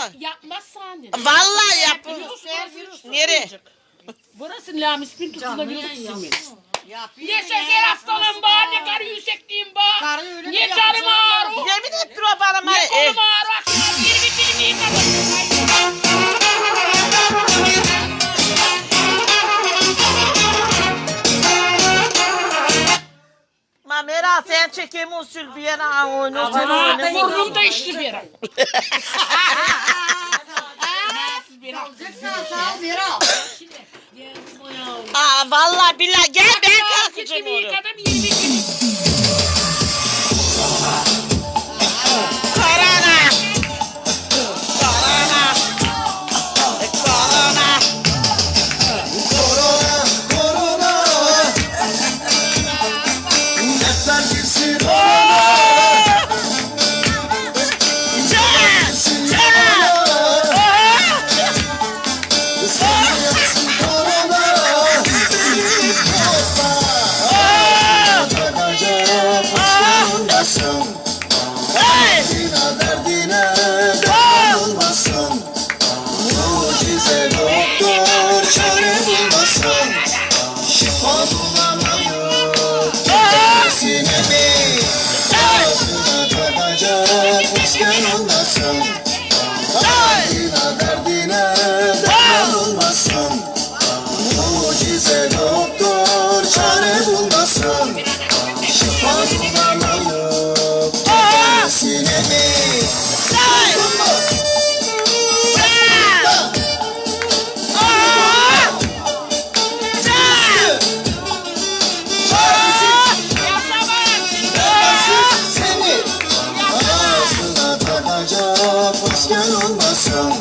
Vallahi. Yapmazsan dedim. Vallahi yap. Virüs var, virüs var. Nere? Burası lamis bin. Ya bir Ne şeker hastalığım var, ne karı yüksekliğim öyle Ne canım ağrıyor. Yemin et Meral sen çekeyim usul bir yana oynuyorsun. Oynuyorsun. burnumda içti bir Meral. Aa vallahi billahi gel ben kalkacağım Bitirimi Sen olmasın. Hey! Mucize doktor çare bulmasın. Şifa bulamayıp Sine mi? Masken olmasın.